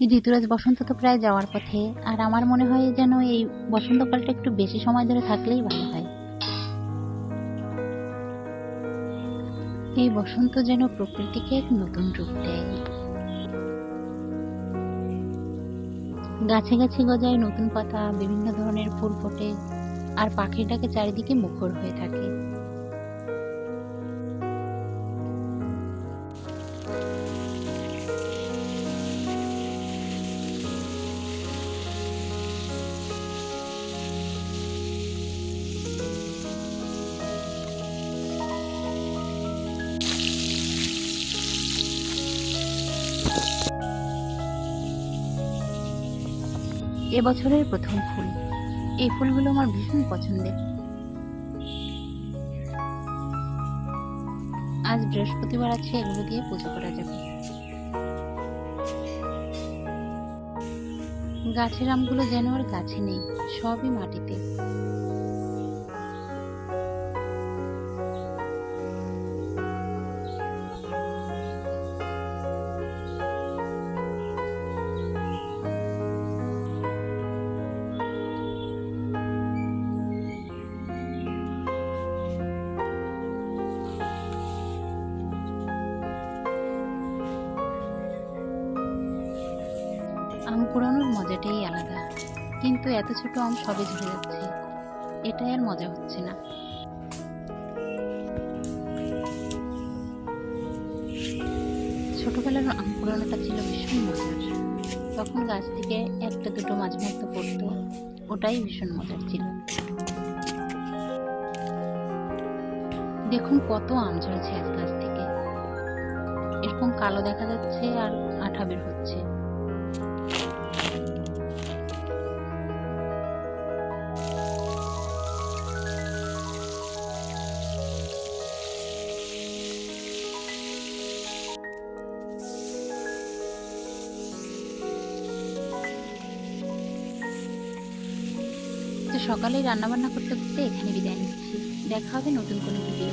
ঋতুরাজ বসন্ত তো প্রায় যাওয়ার পথে, আর আমার মনে হয় যেন এই বসন্তকালটা একটু বেশি সময় ধরে থাকলেই ভালো হয়। এই বসন্ত যেন প্রকৃতিকে এক নতুন রূপ দেয়। গাছে গাছে গজায় নতুন পাতা, বিভিন্ন ধরনের ফুল ফোটে, আর পাখিটাকে চারিদিকে মুখর হয়ে থাকে। এবছরের প্রথম ফুল। এই ফুলগুলো আমার ভীষণ পছন্দের। আজ বৃহস্পতিবার আছে, এগুলো দিয়ে পুজো করা যাবে। গাছের আমগুলো যেন আর গাছে নেই, সবই মাটিতে। আম কুড়ানোর মজাটাই আলাদা। কিন্তু এত ছোট আম সবে ঝরে যাচ্ছে। এটাই আর মজা হচ্ছে না। ছোটবেলার আম কুড়ানোটা ছিল ভীষণ মজার। তখন গাছ থেকে একটা দুটো মাঝে মধ্যে পড়তো। ওটাই ভীষণ মজার ছিল। দেখুন কত আম ঝরেছে এক গাছ থেকে। এরকম কালো দেখা যাচ্ছে আর আঠা বের হচ্ছে। তো সকালেই রান্নাবান্না করতে করতে এখানে বিদায় নিচ্ছি। দেখা হবে নতুন কোনো ভিডিও